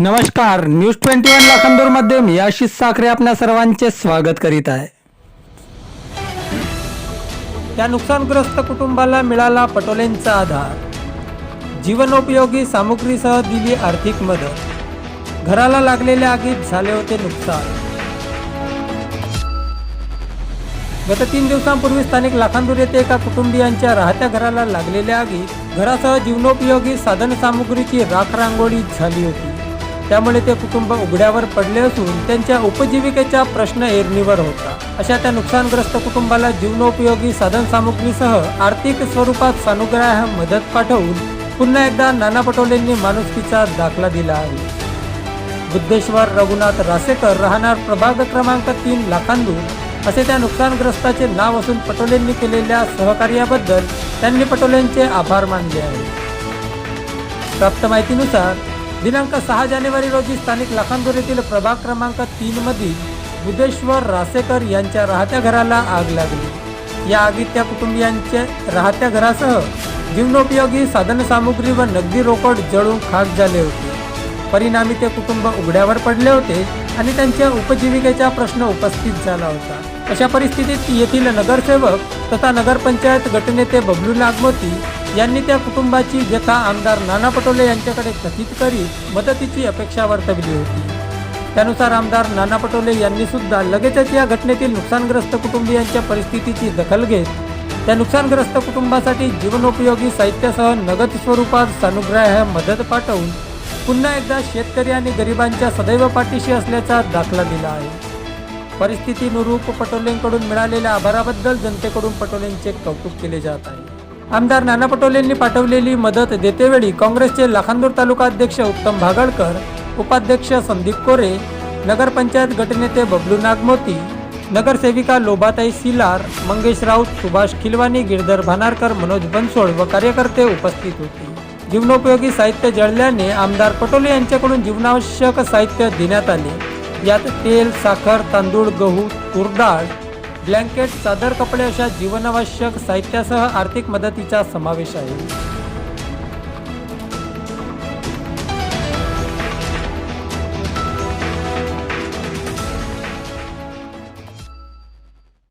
नमस्कार news twenty one लाखांदूरमध्ये मी आशिष साखरे आपल्या सर्वांचे स्वागत करीत आहे. त्या नुकसानग्रस्त कुटुंबाला मिळाला पटोलेंचा आधार. जीवनोपयोगी सामुग्रीसह दिली आर्थिक मदत. घराला लागलेल्या आगीत झाले होते नुकसान. गत तीन दिवसांपूर्वी स्थानिक लाखांदूर येथे एका कुटुंबियांच्या राहत्या घराला लागलेल्या आगीत घरासह जीवनोपयोगी साधनसामुग्रीची राख रांगोळी झाली होती. त्यामुळे ते कुटुंब उघड्यावर पडले असून त्यांच्या उपजीविकेचा प्रश्न एरणीवर होता. अशा त्या नुकसानग्रस्त कुटुंबाला जीवनोपयोगी साधनसामुग्रीसह आर्थिक स्वरूपात सानुग्रह मदत पाठवून पुन्हा एकदा नाना पटोलेंनी माणुसकीचा दाखला दिला आहे. बुद्धेश्वर रघुनाथ रासेकर राहणार प्रभाग क्रमांक तीन लाखांदूर. असे त्या नुकसानग्रस्ताचे नाव असून पटोलेंनी केलेल्या सहकार्याबद्दल त्यांनी पटोलेंचे आभार मानले आहे प्राप्त माहितीनुसार दिनांक सहा जानेवारी रोजी स्थानिक लाखांदूर येथील प्रभाग क्रमांक तीन मधील बुद्धेश्वर रासेकर यांच्या राहत्या घराला आग लागली. या आगीत त्या कुटुंबियांच्या राहत्या घरासह जीवनोपयोगी साधनसामुग्री व नगदी रोकड जळून खाक झाले होते. परिणामी ते कुटुंब उघड्यावर पडले होते आणि त्यांच्या उपजीविकेचा प्रश्न उपस्थित झाला होता. अशा परिस्थितीत येथील नगरसेवक तथा नगरपंचायत गटनेते बबलू नागमोती यांनी त्या कुटुंबाची व्यथा आमदार नाना पटोले यांच्याकडे कथित करीत मदतीची अपेक्षा वर्तवली होती. त्यानुसार आमदार नाना पटोले यांनी सुद्धा लगेचच या घटनेतील नुकसानग्रस्त कुटुंबियांच्या परिस्थितीची दखल घेत त्या नुकसानग्रस्त कुटुंबासाठी जीवनोपयोगी साहित्यासह नगद स्वरूपात सानुग्रह मदत पाठवून पुन्हा एकदा शेतकरी आणि गरिबांच्या सदैव पाठीशी असल्याचा दाखला दिला आहे. परिस्थितीनुरूप पटोलेंकडून मिळालेल्या आभाराबद्दल जनतेकडून पटोलेंचे कौतुक केले जात आहे. आमदार नाना पटोलेंनी पाठवलेली मदत देतेवेळी काँग्रेसचे लाखांदूर तालुका अध्यक्ष उत्तम भागडकर उपाध्यक्ष संदीप कोरे नगरपंचायत गटनेते बबलू नागमोती नगरसेविका लोबाताई सिलार मंगेश राऊत सुभाष खिलवानी गिरधर भानारकर मनोज बनसोड व कार्यकर्ते उपस्थित होते. जीवनोपयोगी साहित्य जळल्याने आमदार पटोले यांच्याकडून जीवनावश्यक साहित्य देण्यात आले. यात तेल साखर तांदूळ गहू तूरडाळ ब्लँकेट चादर कपडे अशा जीवनावश्यक साहित्यासह आर्थिक मदतीचा समावेश आहे.